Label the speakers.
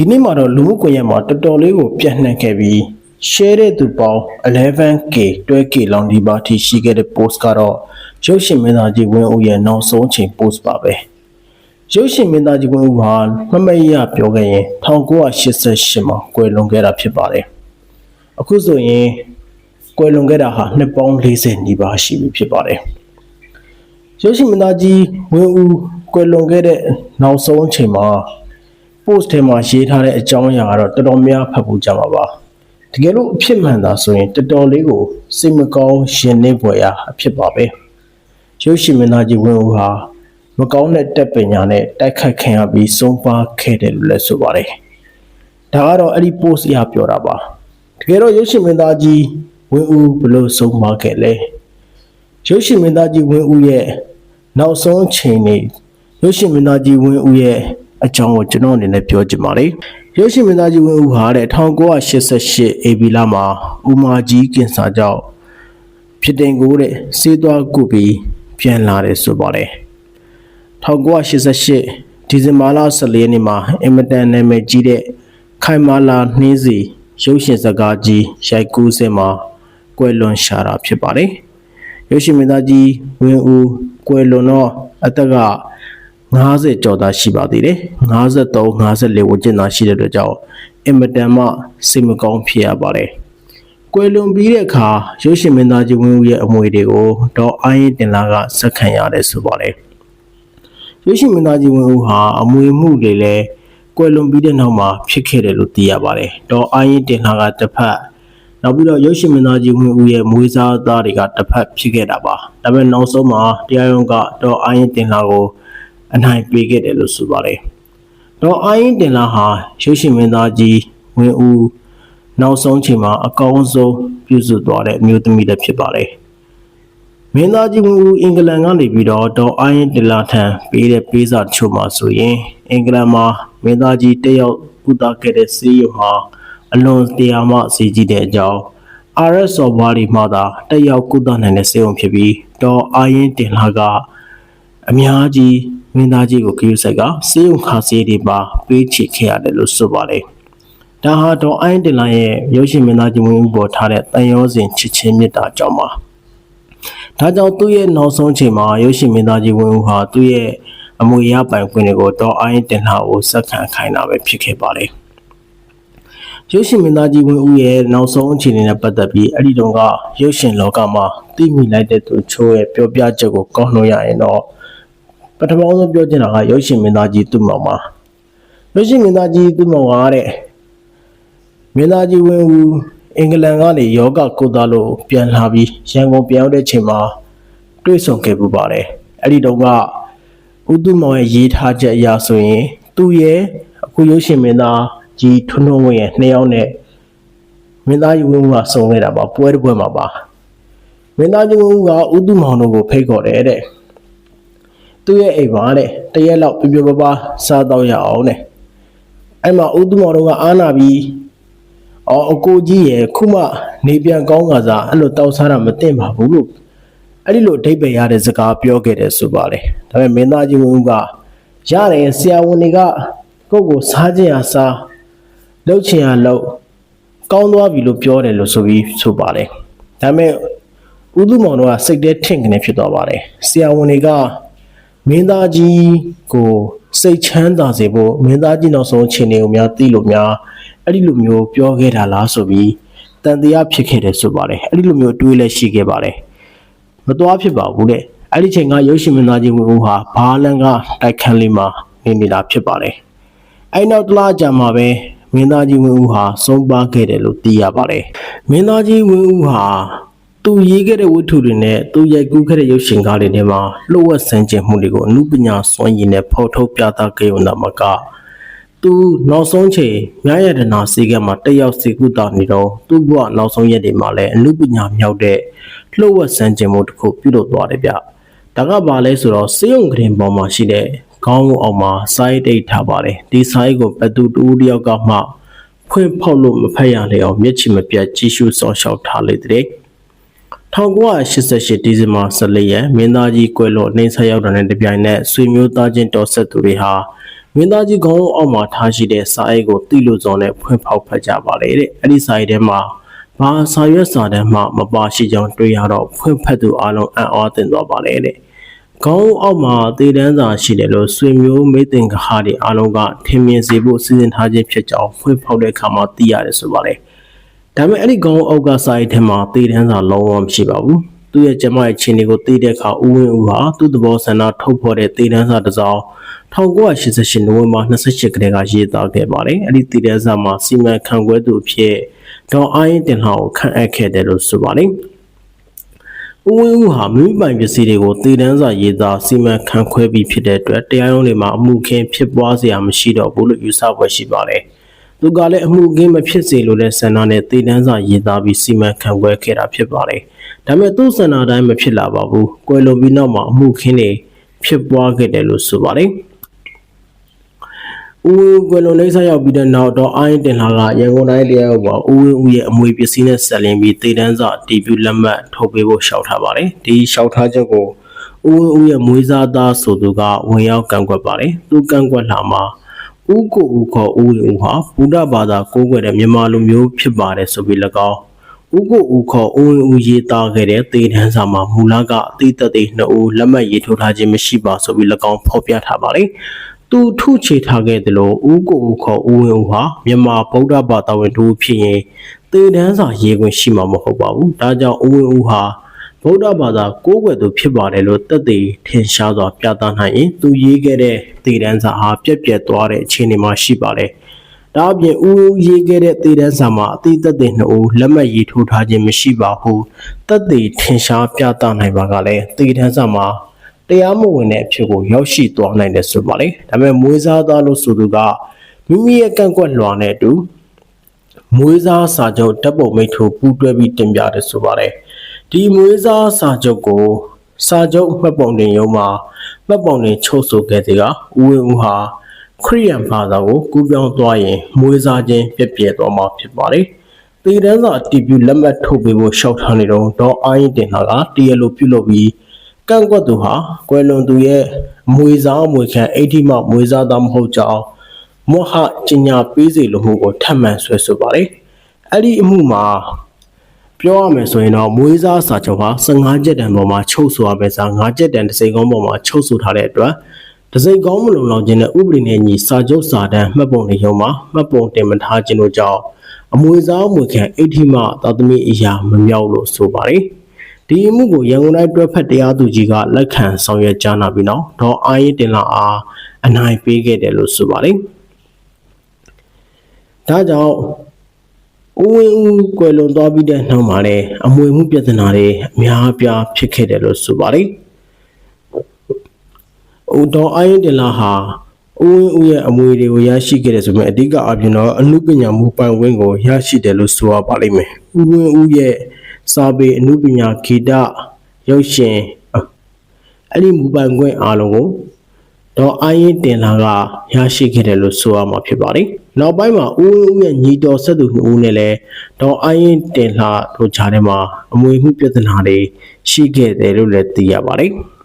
Speaker 1: ဒီနေ့မှာတော့လူမှုကွန်ရက်မှာတော်တော်လေးကိုပြန့်နှံ့ခဲ့ပြီး share တဲ့သူပေါင်း 11k 12k လောက်ဒီပါထိရှိခဲ့တဲ့ post ကတော့ရုပ်ရှင်မင်းသားကြီးဝင်းဦးရဲ့နောက်ဆုံးအချိန် post ပါပဲရုပ်ရှင်မင်းသားကြီးဝင်းဦးဟာမမတ်ရပြောခဲ့ရင်1988မှာကွယ်လွန်ခဲ့တာဖြစ်ပါတယ်အခုဆိုရင်ကွယ်လွန်ခဲ့တာဟာနှစ်ပေါင်း40နီးပါးရှိပြီဖြစ်ပါတယ်ရုပ်ရှင်မင်းသားကြီးဝင်းဦးကွယ်လွန်ခဲ့တဲ့နောက်ဆုံးအချိန်မှာ post ထဲမှာရေးထားတဲ့အကြောင်းအရာကတော့တော်တော်များဖတ်ဖို့ကြမှာပါတကယ်လို့အဖြစ်မှန်တာဆိုရင်တော်တော်လေးကိုစိတ်မကောင်းရှင်နေဖွယ်ရာအဖြစ်ပါပဲရုပ်ရှင်မင်းသားကြီးဝင်းဦးဟာမကောင်းတဲ့တက်ပညာနဲ့တိုက်ခတ်ခံရပြီးဆုံးပါခဲ့တယ်လို့လည်းဆိုပါတယ်ဒါကတော့အဲ့ဒီ post အရပြောတာပါတကယ်တော့ရုပ်ရှင်မင်းသားကြီးဝင်းဦးဘယ်လို့ဆုံးပါခဲ့လဲရုပ်ရှင်မင်းသားကြီးဝင်းဦးရဲ့နောက်ဆုံးအချိန်နေရုပ်ရှင်မင်းသားကြီးဝင်းဦးရဲ့ အကြောင်းကိုကျွန်တော်အနေနဲ့ပြောချင်ပါတယ်ရုပ်ရှင်မင်းသားကြီးဝင်းဦးဟာတဲ့1988 AB လမှာဦးမာကြီးကင်ဆာကြောင့်ဖြစ်တင်ကိုတဲ့စေးသွားကုပြီးပြန်လာတယ်ဆိုပါတယ်1988ဒီဇင်ဘာလ14ရက်နေ့မှာအင်မတန်နာမည်ကြီးတဲ့ခိုင်မာလာနှင်းစီရုပ်ရှင်စကားကြီးရိုက်ကူးစင်မှာကွယ်လွန်ရှာတာဖြစ်ပါတယ်ရုပ်ရှင်မင်းသားကြီးဝင်းဦးကွယ်လွန်တော့အသက်က 50ကျော်သားရှိပါသေးတယ်53 54ဝန်းကျင်သားရှိတဲ့အတွက်ကြောင့်အင်မတန်မှစိတ်မကောင်းဖြစ်ရပါတယ်ကွယ်လွန်ပြီးတဲ့အခါရုပ်ရှင်မင်းသားကြီးဝင်းဦးရဲ့အမွေတွေကိုဒေါ်အိုင်းရင်တင်လာကစက်ခံရတယ်ဆိုပါတယ်ရုပ်ရှင်မင်းသားကြီးဝင်းဦးဟာအမွေမှုတွေလည်းကွယ်လွန်ပြီးတဲ့နောက်မှာဖြစ်ခဲ့တယ်လို့သိရပါတယ်ဒေါ်အိုင်းရင်တင်လာကတစ်ဖက်နောက်ပြီးတော့ရုပ်ရှင်မင်းသားကြီးဝင်းဦးရဲ့မွေးစားသားတွေကတစ်ဖက်ဖြစ်ခဲ့တာပါဒါပေမဲ့နောက်ဆုံးမှာတရားရုံးကဒေါ်အိုင်းရင်တင်လာကို အနိုင်ပေးခဲ့တယ်လို့ဆိုပါတယ်။တော့အိုင်းတင်လာဟာရုပ်ရှင်မင်းသားကြီးဝင်းဦးနောက်ဆုံးချိန်မှာအကောင်းဆုံးပြုစုသွားတဲ့အမျိုးသမီးလည်းဖြစ်ပါတယ်။မင်းသားကြီးဝင်းဦးအင်္ဂလန်ကနေပြီးတော့ဒေါ်အိုင်းတင်လာထံပေးတဲ့ပေးစာတချို့မှာဆိုရင်အင်္ဂလန်မှာမင်းသားကြီးတက်ရောက်ကုသခဲ့တဲ့စီးရုံဟာအလွန်တရားမှစီကြည့်တဲ့အကြောင်း RS ဆော်ဘွားတွေမှသာတက်ရောက်ကုသနိုင်တဲ့စေုံဖြစ်ပြီးဒေါ်အာရင်တင်လာကအများကြီး မင်းသားကြီးကိုဂရုစိုက်ကစေယုံခါစေးတွေပါပေးချေခဲ့ရတယ်လို့ဆိုပါတယ်။ဒါဟာတော့အိုင်းတင်လာရဲ့ရုပ်ရှင်မင်းသားကြီးမင်းဦးပေါ်ထားတဲ့တန်ရောစဉ်ချစ်ချင်းမြတ်တာကြောင့်ပါ။ဒါကြောင့်သူ့ရဲ့နောက်ဆုံးချိန်မှာရုပ်ရှင်မင်းသားကြီးဝင်းဦးဟာသူ့ရဲ့အမွေရပိုင်ခွင့်တွေကိုတော့အိုင်းတင်လာကိုစက္ကန့်ခိုင်းတာပဲဖြစ်ခဲ့ပါတယ်။ရုပ်ရှင်မင်းသားကြီးဝင်းဦးရဲ့နောက်ဆုံးအခြေအနေနဲ့ပတ်သက်ပြီးအဲ့ဒီတုန်းကရုပ်ရှင်လောကမှာသိမိလိုက်တဲ့သူချိုးရဲ့ပြောပြချက်ကိုကောက်နှုတ်ရရင်တော့ ပထမဆုံးပြောချင်တာကရုပ်ရှင်မင်းသားကြီးသူ့မောင်ပါရုပ်ရှင်မင်းသားကြီးသူ့မောင်ကတဲ့မင်းသားကြီးဝင်းဦးအင်္ဂလန်ကနေယောဂကိုသားလို့ပြန်လာပြီးရန်ကုန်ပြန်ရောက်တဲ့ချိန်မှာတွေ့ဆုံခဲ့ပူပါတယ်အဲ့ဒီတုန်းကဦးသူမောင်ရဲ့ရေးထားချက်အရဆိုရင် သူ့ရဲ့အခုရုပ်ရှင်မင်းသားကြီးထွန်းထွန်းဝင်းရဲ့နှစ်ယောက်နဲ့မင်းသားကြီးဝင်းဦးကဆုံခဲ့တာပါပွဲတစ်ပွဲမှာပါမင်းသားကြီးဝင်းဦးကဦးသူမောင်တို့ကိုဖိတ်ခေါ်တယ်တဲ့ သူ့ရဲ့အိမ်မှာတဲ့တရက်လောက်ပြပြပပစားတော့ရအောင်တဲ့အဲ့မှာဦးသူမောင်တို့ကအားနာပြီးအော်အကိုကြီးရဲ့ခုမှနေပြန်ကောင်းကစားအဲ့လိုတောက်စားတာမသိပါဘူးလို့အဲ့ဒီလိုအဓိပ္ပာယ်ရတဲ့စကားပြောခဲ့တယ်ဆိုပါလေဒါပေမဲ့မင်းသားကြီးဝင်းကရတယ်ဆရာဝန်တွေကကိုယ့်ကိုစားခြင်းအားစားလှုပ်ချင်အားလှုပ်ကောင်းသွားပြီလို့ပြောတယ်လို့ဆိုပြီးဆိုပါလေဒါပေမဲ့ဦးသူမောင်တို့ကစိတ်ထဲထင့်ကနေဖြစ်သွားပါတယ်ဆရာဝန်တွေက မင်းသားကြီးကိုစိတ်ချမ်းသာစေဖို့မင်းသားကြီးနောက်ဆုံးအခြေအနေကိုများသိလို့များအဲ့ဒီလိုမျိုးပြောခဲ့တာလားဆိုပြီးတန်တရားဖြစ်ခဲ့တယ်ဆိုပါတယ်အဲ့ဒီလိုမျိုးတွေးလဲရှိခဲ့ပါတယ်မသွားဖြစ်ပါဘူးတဲ့အဲ့ဒီချိန်ကရုပ်ရှင်မင်းသားကြီးဝင်းဦးဟာဘာလန်ကတိုက်ခန်းလေးမှာနေနေတာဖြစ်ပါတယ်အဲ့နောက်တစ်လားကြာမှာပဲမင်းသားကြီးဝင်းဦးဟာဆုံးပါခဲ့တယ်လို့သိရပါတယ်မင်းသားကြီးဝင်းဦးဟာ သူရေးခဲ့တဲ့ဝတ္ထုတွေနဲ့သူရိုက်ကူးခဲ့တဲ့ရုပ်ရှင်ကားတွေထဲမှာလှုပ်ဝက်ဆန်းကျင်မှုတွေကိုအမှုပညာစွမ်းရည်နဲ့ဖော်ထုတ်ပြသခဲ့ရုံသာမကသူနောက်ဆုံးချိန်မြရတနာစီကမှာတက်ရောက်စီကုတာနေတော့သူ့ဘဝနောက်ဆုံးရက်တွေမှာလည်းအမှုပညာမြောက်တဲ့လှုပ်ဝက်ဆန်းကျင်မှုတစ်ခုပြုလုပ်သွားတယ်ဗျဒါကဘာလဲဆိုတော့စေယုံကရင်ပေါ်မှာရှိတဲ့ခေါင်းအောင်မှာစိုင်းတိတ်ထားပါတယ်ဒီစိုင်းကိုဘသူတူတယောက်ကမှဖွင့်ဖောက်လို့မဖက်ရလေအောင်မျက်ခြေမပြတ်ကြည့်ရှုစောင့်ရှောက်ထားလေတဲ့ 1988ဒီဇင်ဘာ14ရက်မင်းသားကြီးကွယ်လွန်နှင်းဆက်ရောက်တဲ့တပြိုင်နက်ဆွေမျိုးသားချင်းတော်ဆက်သူတွေဟာမမင်းသားကြီးခေါင်းအောက်မှာထားရှိတဲ့စာအိတ်ကိုတိလို့စော်နဲ့ဖွင့်ဖောက်ဖတ်ကြပါလေတဲ့အဲ့ဒီစာအိတ်ထဲမှာဘာစာရွက်စာတမ်းမှမပါရှိကြောင်းတွေ့ရတော့ဖွင့်ဖတ်သူအလုံးအံ့ဩသင့်သွားပါလေတဲ့ခေါင်းအောက်မှာတည်တန်းစာရှိတယ်လို့ဆွေမျိုးမိတ်တင်ကဟာတွေအလုံးကထင်မြင်စေဖို့စီစဉ်ထားခြင်းဖြစ်ကြောင်းဖွင့်ဖောက်တဲ့အခါမှာသိရတယ်ဆိုပါလေ ဒါပေမဲ့အဲ့ဒီခေါင်းအောက်ကစာအိတ်ထဲမှာတည်တန်းစာလုံးဝမရှိပါဘူးသူ့ရဲ့ကျမရဲ့ခြေနေကိုသိတဲ့အခါဦးဝင်းဦးဟာသူ့သဘောဆန္ဒထုတ်ဖော်တဲ့တည်တန်းစာတစ်စောင်1988နိုဝင်ဘာ28ကတည်းကရေးသားခဲ့ပါတယ်။အဲ့ဒီတည်တဲ့စာမှာစီမံခန့်ခွဲသူအဖြစ်ဒေါ်အိုင်းတင်လှောင်ကိုခန့်အပ်ခဲ့တယ်လို့ဆိုပါတယ်။ဦးဝင်းဦးဟာမိမိပိုင်ပစ္စည်းတွေကိုတည်တန်းစာရေးသားစီမံခန့်ခွဲပြီးဖြစ်တဲ့အတွက်တရားရုံးတွေမှာအမှုခင်းဖြစ်ပွားစရာမရှိတော့ဘူးလို့ယူဆဖွယ်ရှိပါတယ်။ သူကလည်းအမှုခင်းမဖြစ်စေလို့တဲ့ဆန္ဒနဲ့တည်တန်းစာရေးသားပြီးစီမံခန့်ခွဲခဲ့တာဖြစ်ပါတယ်။ဒါပေမဲ့သူ့ဆန္ဒတိုင်းမဖြစ်လာပါဘူး။ကွယ်လွန်ပြီးနောက်မှာအမှုခင်းတွေဖြစ်ပွားခဲ့တယ်လို့ဆိုပါတယ်။ဦးဝင်းကွယ်လွန်လိမ့်ဆက်ရောက်ပြီးတဲ့နောက်တော့အိုင်းတင်လာကရန်ကုန်တိုင်းတရားဥပဒေဦးဝင်းဦးရဲ့အမွေပစ္စည်းနဲ့ဆက်လင်းပြီးတည်တန်းစာတီပြူလက်မှတ်ထုတ်ပေးဖို့ရှောက်ထားပါတယ်။ဒီရှောက်ထားချက်ကိုဦးဝင်းဦးရဲ့မွေးစားသားဆိုသူကဝင်ရောက်ကန့်ကွက်ပါတယ်။သူကန့်ကွက်လာမှာ ဦးကိုဦးခေါ်ဦးဝင်းဦးဟာဗုဒ္ဓဘာသာကိုးကွယ်တဲ့မြန်မာလူမျိုးဖြစ်ပါတယ်ဆိုပြီး၎င်းဦးကိုဦးခေါ်ဦးဝင်းဦးရေးသားခဲ့တဲ့တေတန်းစာမှာမူလကအတိတ်တည်းနှစ်ဦးလက်မှတ်ရေးထိုးထားခြင်းမရှိပါဆိုပြီး၎င်းဖော်ပြထားပါတယ်။သူထုချေထားခဲ့တယ်လို့ဦးကိုဦးခေါ်ဦးဝင်းဦးဟာမြန်မာဗုဒ္ဓဘာသာဝင်တို့ဖြစ်ရင်တေတန်းစာရေးခွင့်ရှိမှာမဟုတ်ပါဘူး။ဒါကြောင့်ဦးဝင်းဦးဟာ ဗုဒ္ဓဘာသာကိုးကွယ်သူဖြစ်ပါတယ်လို့သက်သေထင်ရှားစွာပြသနိုင်ရင်သူရေးခဲ့တဲ့တေတန်းစာဟာပြက်ပြက်သွားတဲ့အခြေအနေမှာရှိပါတယ်။ဒါအပြင်ဦးဦးရေးခဲ့တဲ့တေတန်းစာမှာအတိသက်သေနှစ်ဦးလက်မှတ်ရေးထိုးထားခြင်းမရှိပါဘူး။သက်သေထင်ရှားပြသနိုင်ပါကလည်းတေတန်းစာမှာတရားမဝင်တဲ့အဖြစ်ကိုရောက်ရှိသွားနိုင်တယ်ဆိုပါလေဒါပေမဲ့မွေးစားသားလို့ဆိုသူကမိမိရဲ့ကန့်ကွက်လွှာနဲ့အတူမွေးစားစာချုပ်တပ်ပုံမိတ်ထိုးပူးတွဲပြီးတင်ပြတယ်ဆိုပါလေ ဒီမွေးစားစာချုပ်ကို စာချုပ်မှတ်ပုံတင်ရုံးမှာမှတ်ပုံတင်ချုပ်ဆိုခဲ့တဲ့ကဦးဝင်းဦးဟာခရိယန်ဘာသာကိုကူးပြောင်းသွားရင်မွေးစားခြင်းပြည့်ပြည့်သွားမှာဖြစ်ပါတယ်တေတန်းစာအတီးပြလက်မှတ်ထုတ်ပေးဖို့ရှောက်ထားနေတော့ဒေါ်အိုင်းတင်လာကတရားလိုပြုလုပ်ပြီးကန့်ကွက်သူဟာကွယ်လွန်သူရဲ့မွေစားမွေခံအိဋ္ဌိမမွေစားသားမဟုတ်ကြောင်းမောဟကျညာပေးစေလိုမှုကိုထပ်မံဆွဲဆိုပါတယ်။အဲ့ဒီအမှုမှာ ပြောရမယ်ဆိုရင်တော့မွေးစားစာချုပ်ဟာ15ကျက်တန်ပေါ်မှာချုပ်ဆိုရမယ့်စာ5ကျက်တန်တစ်စိမ်ကောင်းပေါ်မှာချုပ်ဆိုထားတဲ့အတွက်တစ်စိမ်ကောင်းမလုံလောက်ခြင်းနဲ့ဥပဒေနဲ့ညီစာချုပ်စာတမ်းမှတ်ပုံတွေရုံမှာမှတ်ပုံတင်မထားခြင်းတို့ကြောင့်အမွေစားအမွေခံအိဋ္ဌိမသာသမီအရာမမြောက်လို့ဆိုပါတယ်။ဒီအမှုကိုရန်ကုန်တိုင်းတွဲဖက်တရားသူကြီးကလက်ခံဆောင်ရွက်ကြားနာပြီးနောက်ဒေါ်အာရင်တင်လာအားအနိုင်ပေးခဲ့တယ်လို့ဆိုပါတယ်။ဒါကြောင့် ဦးဝင်းဦးကွယ်လွန်သွားပြီးတဲ့နောက်မှာလည်းအမွေမှုပြဿနာတွေအများအပြားဖြစ်ခဲ့တယ်လို့ဆိုပါတယ်။ဦးဒေါ်အာရင်တင်လာဟာဦးဝင်းဦးရဲ့အမွေတွေကိုရရှိခဲ့တယ်ဆိုပေမဲ့အဓိကအပြင်တော့အမှုပညာမူပိုင်ဝင်းကိုရရှိတယ်လို့ဆိုရပါလိမ့်မယ်။ဦးဝင်းဦးရဲ့စာပေအမှုပညာဂီတရုပ်ရှင်အဲ့ဒီမူပိုင်ခွင့်အားလုံးကိုတော့အာရင်တင်လာကရရှိခဲ့တယ်လို့ဆိုရမှာဖြစ်ပါတယ်။ နောက်ပိုင်းမှာဦးဝင်းဦးရဲ့ညီတော်ဆက်သူနှစ်ဦးနဲ့လည်းတော့အာရင်တင်လာတို့ကြားထဲမှာအမွေမှုပြဿနာတွေရှိခဲ့တယ်လို့လည်းသိရပါတယ်။